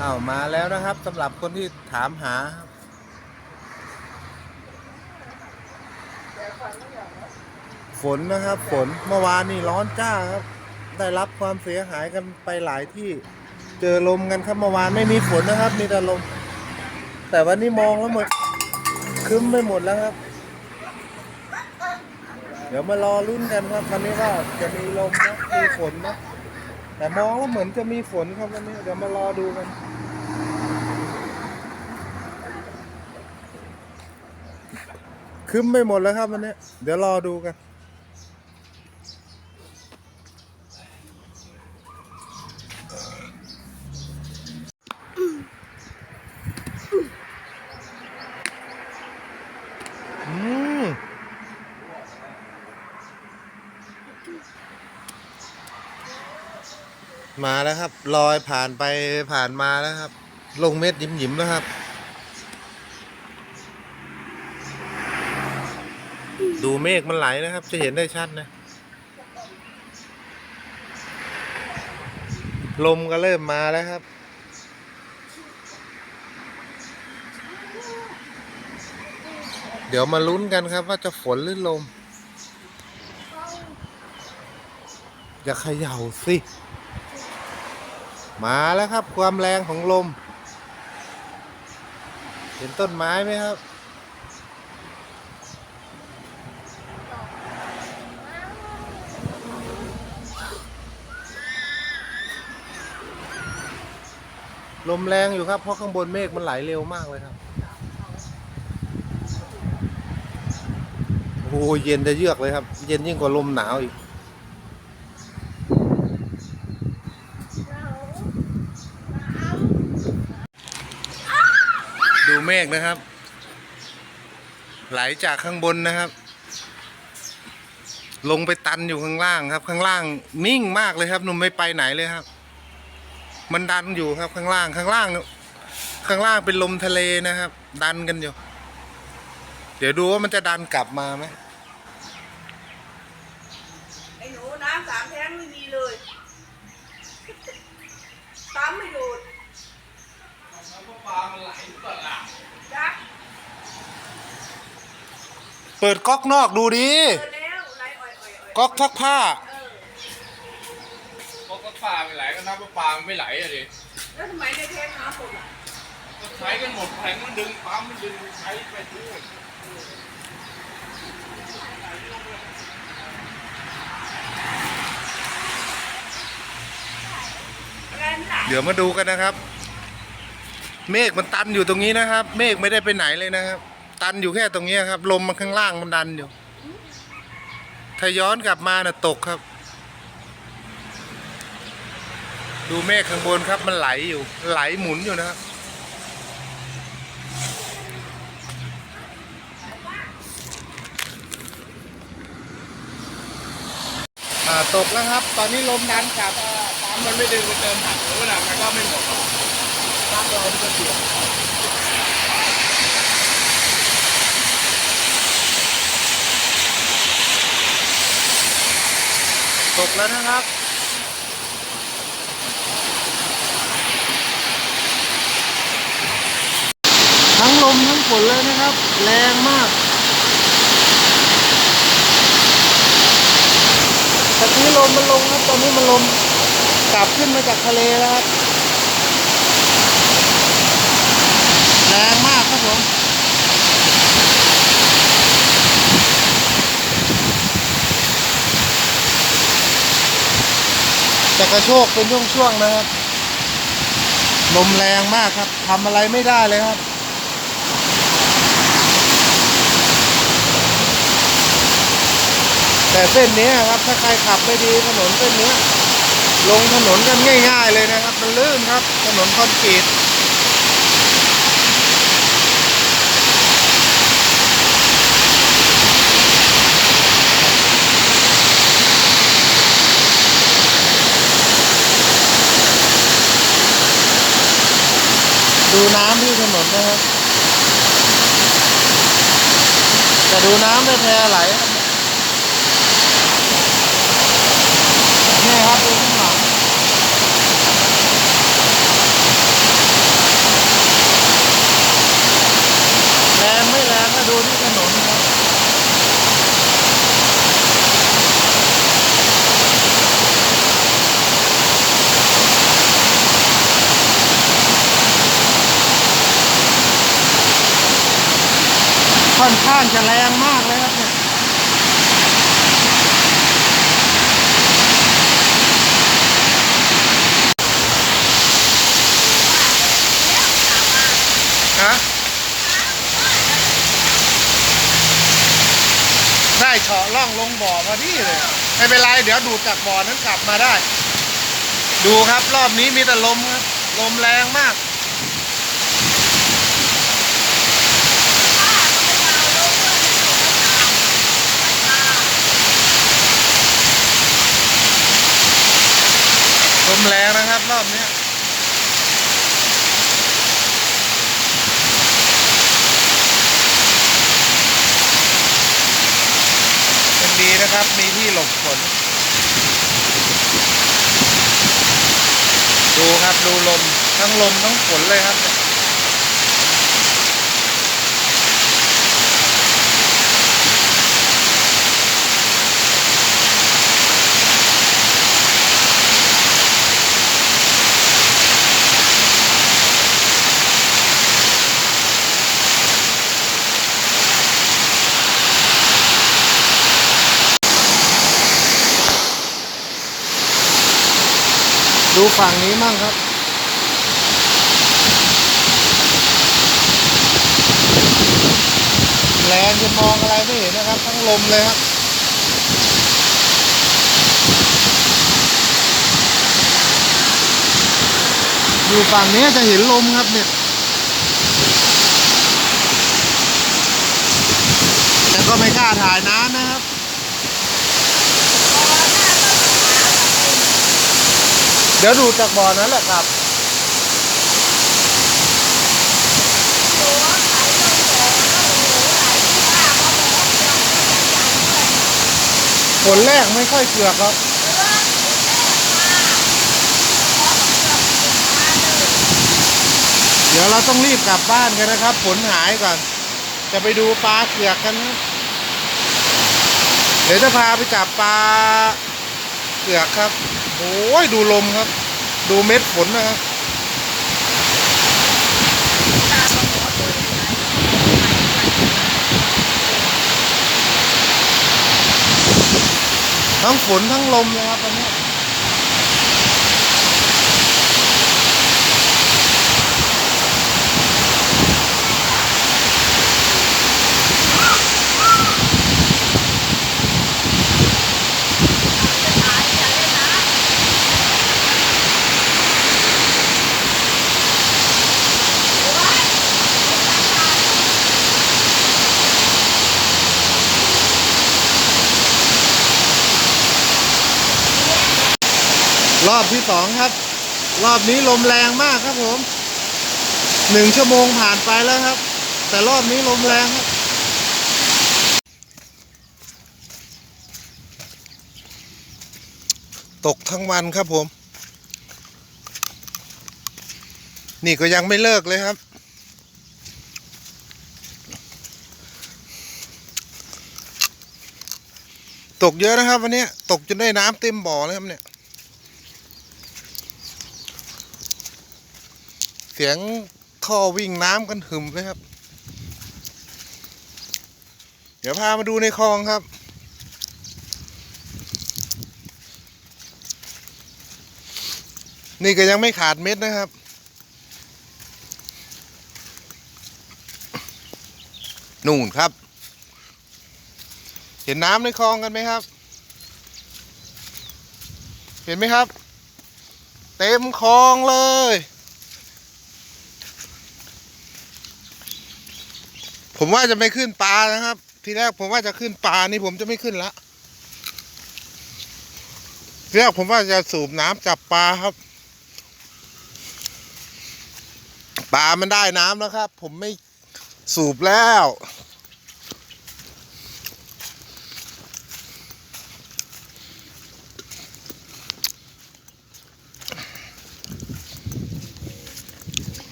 อ้าวมาแล้วนะครับสำหรับคนที่ถามหา ฝนนะครับ ฝนเมื่อวานนี่ร้อนจ้าครับ ได้รับความเสียหายกันไปหลายที่เจอลมกันครับเมื่อวานไม่มีฝนนะครับ มีแต่ลม แต่วันนี้มองแล้วหมดคึ้มไปหมดแล้วครับ เดี๋ยวมารอรุ่นกันครับวันนี้ว่าจะมีลมนะมีฝนนะแต่มองแล้วเหมือนจะมีฝนครับวันนี้ เดี๋ยวมารอดูกัน ครึ้มไปหมดแล้วครับวันนี้ เดี๋ยวรอดูกัน อืม มาแล้วครับ ลอยผ่านไปผ่านมาแล้วครับ ลงเม็ดหยิมหยิมๆแล้วครับ ดูเมฆมันไหลนะครับ จะเห็นได้ชัดนะ ลมก็เริ่มมาแล้วครับ เดี๋ยวมาลุ้นกันครับว่าจะฝนหรือลม อย่าเขย่าสิ มาแล้วครับความแรงของลม เห็นต้นไม้ไหมครับ ลมแรงอยู่ครับ เพราะข้างบนเมฆมันไหลเร็วมากเลยครับ โอ้เย็นจะเยือกเลยครับ เย็นยิ่งกว่าลมหนาวอีก ดูเมฆนะครับ ไหลจากข้างบนนะครับ ลงไปตันอยู่ข้างล่างครับ ข้างล่างนิ่งมากเลยครับหนุ่มไม่ไปไหนเลยครับ มันดันอยู่ครับข้างล่างข้างล่าง ข้างล่างเป็นลมทะเลนะครับ ดันกันอยู่ เดี๋ยวดูว่ามันจะดันกลับมาไหมไอ้หนูน้ำสามแท้งไม่มีเลยปั๊มไม่ดูดปลามันไหลหรือเปล่าล่ะจักเปิดก๊อกนอกดูดิเจอแล้วไหลอ่อยอ่อยอ่อยก๊อกซักผ้า เออเพราะก็ ปลาไม่ไหลก็นับว่าปลามันไม่ไหลอะดิแล้วทำไมในแท้งน้ำหมดอะก็ใช้กันหมดแผงมันดึงปั๊มมันดึงใช้ไปทั่วอะไรไม่ไหลเดี๋ยวมาดูกันนะครับ เมฆมันตันอยู่ตรงนี้นะครับ เมฆไม่ได้ไปไหนเลยนะครับ ตันอยู่แค่ตรงนี้ครับ ลมมันข้างล่างมันดันอยู่ ถ้าย้อนกลับมาน่ะตกครับ ดูเมฆข้างบนครับมันไหลอยู่ไหลหมุนอยู่นะครับตกแล้วครับ ตอนนี้ลมดันกลับปั๊มมันไม่ดึงไปเติมถังหรือว่ามันก็ไม่หมดหรอกปั๊บเราจะเสียตกแล้วนะครับ ทั้งลมทั้งฝนเลยนะครับ แรงมากตอนนี้ลมมันลงครับ ตอนนี้มันลมกลับขึ้นมาจากทะเลแล้วครับ แรงมากครับผม แต่กระโชกเป็นช่วงๆนะครับ ลมแรงมากครับทำอะไรไม่ได้เลยครับ แต่เส้นนี้ครับถ้าใครขับไม่ดีถนนเส้นนี้ ลงถนนกันง่าย ๆ เลยนะครับ มันลื่นครับ ถนนคอนกรีตดูน้ำที่ถนนนะครับ จะดูน้ำในแพไหล แรงไม่แรงก็ดูที่ถนนครับค่อนข้างจะแรงมาก ลงบ่เลยไม่เป็นไรเดี๋ยวดูดจากบ่อนั้นกลับมาได้ ดูครับรอบนี้มีแต่ลมครับลมแรงมากลมแรงนะครับรอบนี้ย เป็ นะครับ มีที่หลบฝน ดูครับดูลม ทั้งลมทั้งฝนเลยครับเนี่ย ดูฝั่งนี้มั่งครับแรงจะมองอะไรไม่เห็นนะครับ ทั้งลมเลยครับอยู่ฝั่งนี้จะเห็นลมครับเนี่ย แต่ก็ไม่กล้าถ่ายน้ำนะครับ เดี๋ยวดูจากบ่อนั้นแหละครับผลแรกไม่ค่อยเกือกครับเดี๋ยวเราต้องรีบกลับบ้านกันนะครับผลหายก่อน จะไปดูปลาเกือกกันนะเดี๋ยวจะพาไปจับปลาเกือกครับ โอ้ยดูลมครับ ดูเม็ดฝนนะครับทั้งฝนทั้งลมนะครับตอนนี้ รอบ ที่สองครับ รอบนี้ลมแรงมากครับผมหนึ่งชั่วโมงผ่านไปแล้วครับ แต่รอบนี้ลมแรงครับตกทั้งวันครับผม นี่ก็ยังไม่เลิกเลยครับ ตกเยอะนะครับวันนี้ตกจนได้น้ำเต็มบ่อเลยครับเนี่ย สียงท่อวิ่งน้ำกันหึมเลยครับ เดี๋ยวพามาดูในคลองครับ นี่ก็ยังไม่ขาดเม็ดนะครับ นู่นครับ เห็นน้ำในคลองกันไหมครับ เห็นไหมครับ เต็มคลองเลย ผมว่าจะไม่ขึ้นปลานะครับ ทีแรกผมว่าจะขึ้นปลานี่ผมจะไม่ขึ้นละทีแรกผมว่าจะสูบน้ำจับปลาครับ ปลามันได้น้ำแล้วครับ ผมไม่สูบแล้ว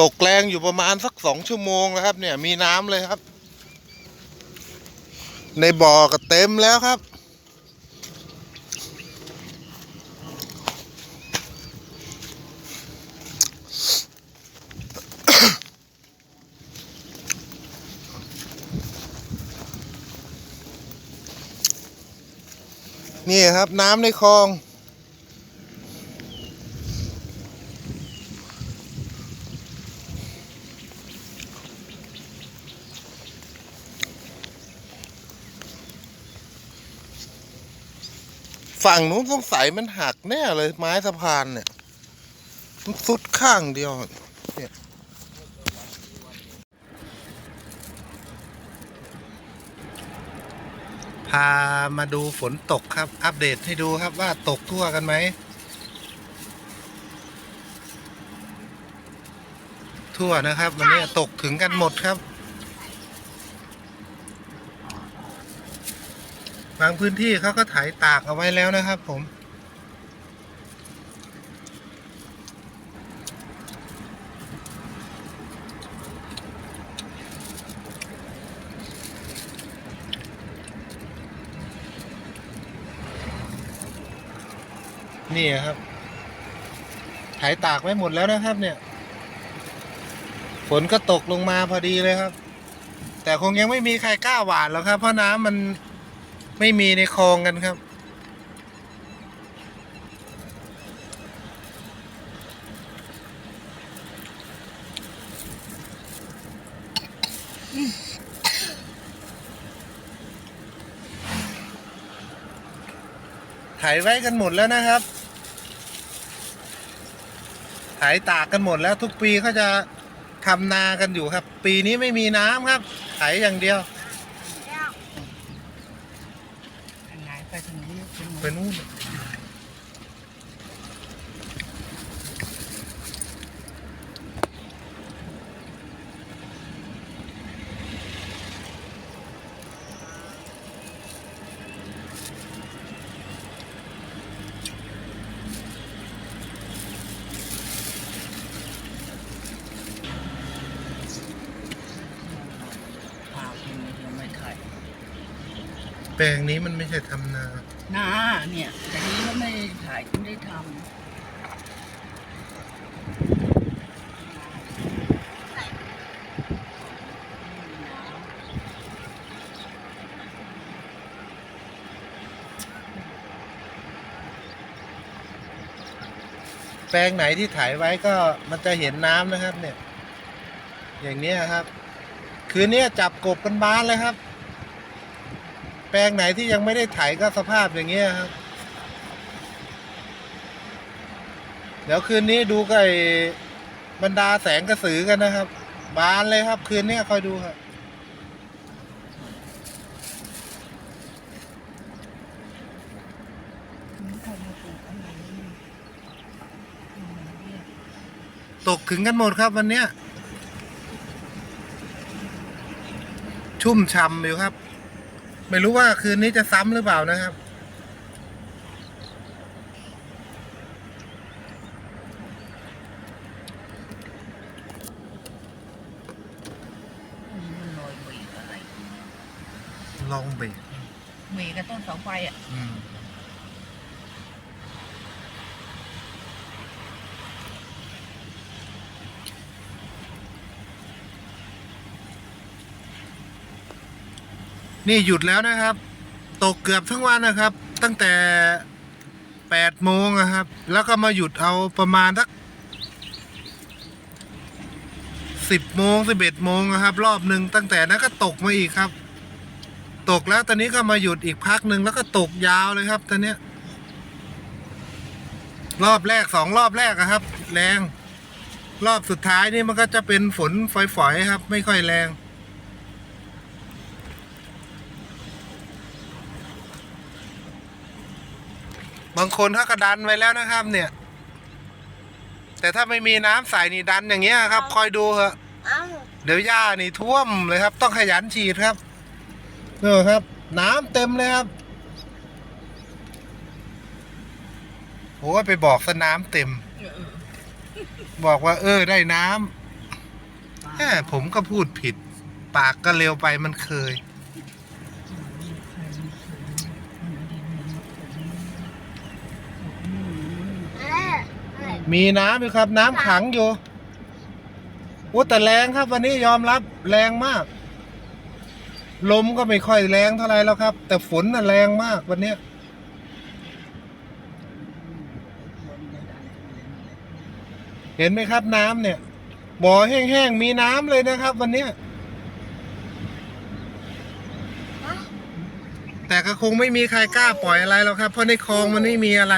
ตกแรงอยู่ประมาณสักสองชั่วโมงแล้วครับ เนี่ยมีน้ำเลยครับ ในบ่อก็เต็มแล้วครับ นี่ครับน้ำในคลอง ฝั่งนู้นสงสัยมันหักแน่เลยไม้สะพานเนี่ย มันสุดข้างเดียวเนี่ยพามาดูฝนตกครับ อัปเดตให้ดูครับว่าตกทั่วกันไหม ทั่วนะครับ วันนี้ตกถึงกันหมดครับ บางพื้นที่เขาก็ถ่ายตากเอาไว้แล้วนะครับผม นี่ครับ ถ่ายตากไว้หมดแล้วนะครับเนี่ย ฝนก็ตกลงมาพอดีเลยครับ แต่คงยังไม่มีใครกล้าหวานหรอกครับ เพราะน้ำมัน ไม่มีในคลองกันครับ ถ่ายไว้กันหมดแล้วนะครับ ถ่ายตากกันหมดแล้วทุกปีเขาจะทำนากันอยู่ครับ ปีนี้ไม่มีน้ำครับถ่ายอย่างเดียว ไหนไปทางนี้ไปนู่น แปลงนี้มันไม่ใช่ทำนาหน้าเนี่ย แต่นี้ก็ไม่ถ่ายไม่ได้ทแปลงไหนที่ถ่ายไว้ก็มันจะเห็นน้ำนะครับ เนี่ย อย่างเนี้ยครับ คืนนี้จับกบกันบ้านเลยครับ แปลงไหนที่ยังไม่ได้ไถก็สภาพอย่างเงี้ยครับ เดี๋ยวคืนนี้ดูไอ้บรรดาแสงกระสือกันนะครับ บานเลยครับ คืนนี้คอยดูครับตกถึงกันหมดครับวันเนี้ย ชุ่มช่ำอยู่ครับ ไม่รู้ว่าคืนนี้จะซ้ำหรือเปล่านะครับำมันลอยเบรกอะไรลองเบรกเบรกกับต้นเสาไฟอะ อืม นี่หยุดแล้วนะครับ ตกเกือบทั้งวันนะครับ ตั้งแต่แปดโมงนะครับ แล้วก็มาหยุดเอาประมาณสักสิบโมงสิบเอ็ดโมงนะครับ รอบหนึ่งตั้งแต่นั้นก็ตกมาอีกครับ ตกแล้วตอนนี้ก็มาหยุดอีกพักหนึ่งแล้วก็ตกยาวเลยครับตอนเนี้ย รอบแรกสองรอบแรกอะครับ แรง รอบสุดท้ายนี่มันก็จะเป็นฝนฝอยๆครับ ไม่ค่อยแรง บางคนเขาก็ดันไว้แล้วนะครับ เนี่ย แต่ถ้าไม่มีน้ำใส่นี่ดันอย่างเงี้ยครับ คอยดูเถอะเอ้าเดี๋ยวหญ้านี่ท่วมเลยครับ ต้องขยันฉีดครับเออครับ น้ำเต็มเลยครับโอ้ยไปบอกสน้ำเต็ม บอกว่า เออ ได้น้ำแหมผมก็พูดผิด ปากก็เร็วไปมันเคย มีน้ำอยู่ครับ น้ำขังอยู่โอ้แต่แรงครับ วันนี้ยอมรับแรงมาก ลมก็ไม่ค่อยแรงเท่าไรแล้วครับ แต่ฝนน่ะแรงมากวันนี้เห็นไหมครับน้ำเนี่ยบ่อแห้งๆมีน้ำเลยนะครับ วันนี้แต่ก็คงไม่มีใครกล้าปล่อยอะไรหรอกครับ เพราะในคลองมันไม่มีอะไร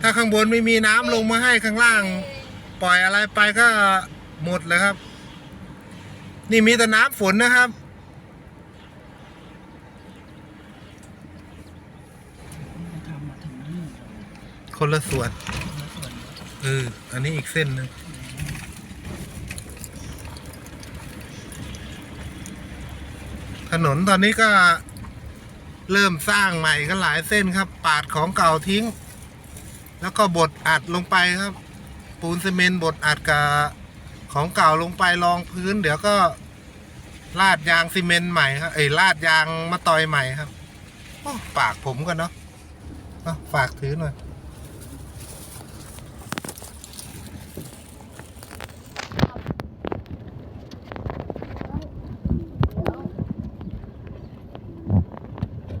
ถ้าข้างบนไม่มีน้ำลงมาให้ข้างล่าง ปล่อยอะไรไปก็หมดเลยครับ นี่มีแต่น้ำฝนนะครับทำมาถึงนี่คนละส่วนแล้วส่วนเอออันนี้อีกเส้นหนึ่งถนนตอนนี้ก็เริ่มสร้างใหม่ก็หลายเส้นครับ ปาดของเก่าทิ้ง แล้วก็บดอัดลงไปครับ ปูนซีเมนต์บดอัดกับของเก่าลงไปรองพื้น เดี๋ยวก็ลาดยางซีเมนต์ใหม่ครับเอ้ยลาดยางมาตอยใหม่ครับปากผมกันเนาะฝากถือหน่อย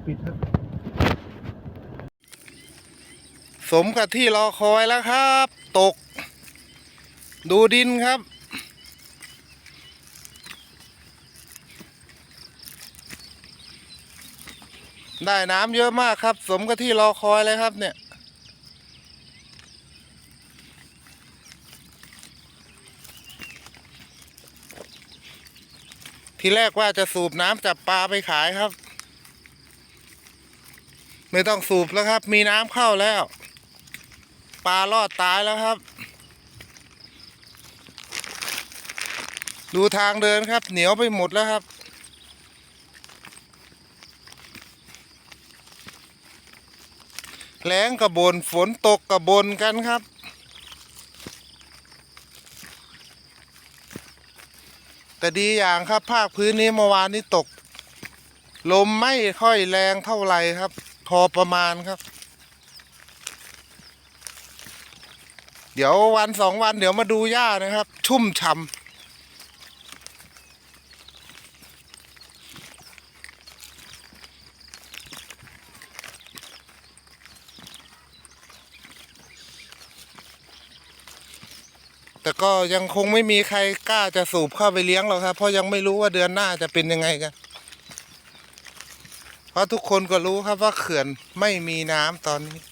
ปิดเถอะ สมกับที่รอคอยแล้วครับ ตก ดูดินครับ ได้น้ำเยอะมากครับ สมกับที่รอคอยเลยครับเนี่ยทีแรกว่าจะสูบน้ำจับปลาไปขายครับ ไม่ต้องสูบแล้วครับ มีน้ำเข้าแล้ว ปลารอดตายแล้วครับ ดูทางเดินครับ เหนียวไปหมดแล้วครับ แรงกระบนฝนตกกระบนกันครับแต่ดีอย่างครับภาคพื้นนี้เมื่อวานนี้ตก ลมไม่ค่อยแรงเท่าไหร่ครับ พอประมาณครับ ดี๋ยววันสองวันเดี๋ยวมาดูหญ้านะครับ ชุ่มฉ่ำแต่ก็ยังคงไม่มีใครกล้าจะสูบเข้าไปเลี้ยงหรอกครับ เพราะยังไม่รู้ว่าเดือนหน้าจะเป็นยังไงกัน เพราะทุกคนก็รู้ครับว่าเขื่อนไม่มีน้ำตอนนี้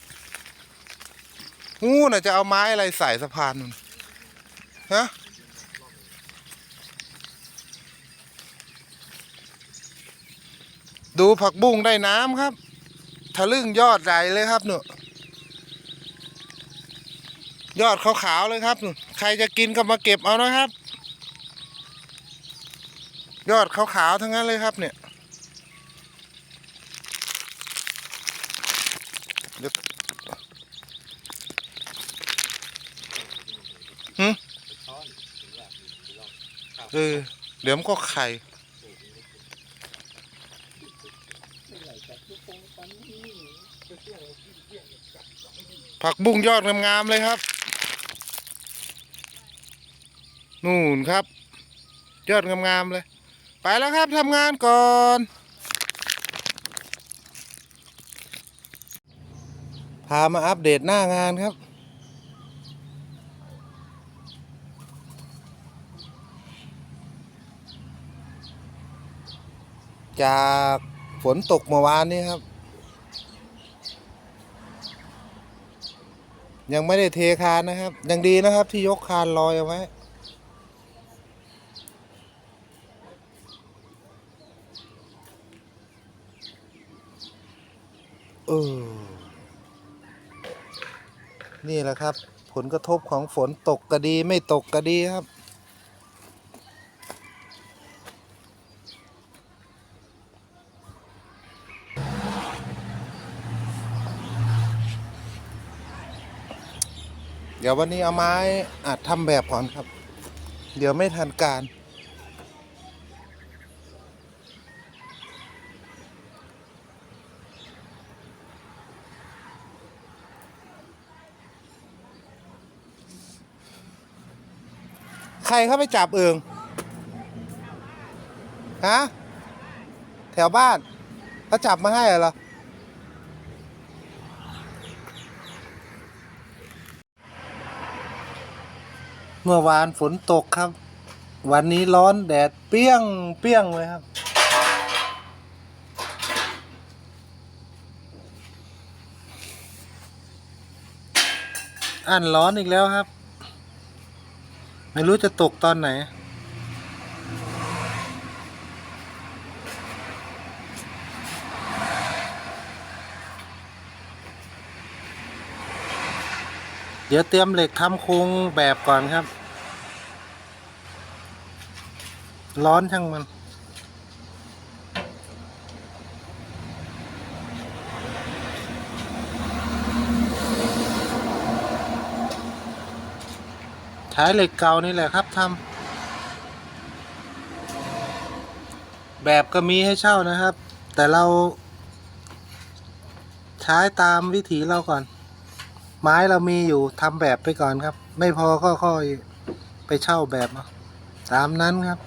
งูน่ะจะเอาไม้อะไรใส่สะพานนู่นฮะดูผักบุ้งได้น้ำครับทะลึ่งยอดใหญ่เลยครับหนูยอดขาวๆเลยครับ ใครจะกินก็มาเก็บเอานะครับ ยอดขาวๆทั้งนั้นเลยครับเนี่ย เดี๋ยวหึ เออ เดี๋ยวมันก็ไข่ผักบุ้งยอดงามๆเลยครับ นู่นครับ ยอดงามๆเลย ไปแล้วครับทำงานก่อนพามาอัปเดตหน้างานครับ จากฝนตกเมื่อวานนี้ครับ ยังไม่ได้เทคานนะครับ ยังดีนะครับที่ยกคานลอยเอาไว้เออนี่แหละครับ ผลกระทบของฝนตกก็ดีไม่ตกก็ดีครับ ดี๋ยววันนี้เอาไม้อัดทำแบบก่อนครับ เดี๋ยวไม่ทันการ ใครเข้าไปจับเอิงฮะแถวบ้านเขาจับมาให้เหรอ เมื่อวานฝนตกครับ วันนี้ร้อนแดดเปี้ยงเปี้ยงเลยครับอันร้อนอีกแล้วครับ ไม่รู้จะตกตอนไหนเดี๋ยวเตรียมเหล็กทำโครงแบบก่อนครับ ร้อนช่างมัน ใช้เหล็กเก่านี่แหละครับทำแบบก็มีให้เช่านะครับ แต่เรา ใช้ตามวิถีเราก่อน ไม้เรามีอยู่ทำแบบไปก่อนครับ ไม่พอก็ค่อยไปเช่าแบบเอาตามนั้นครับ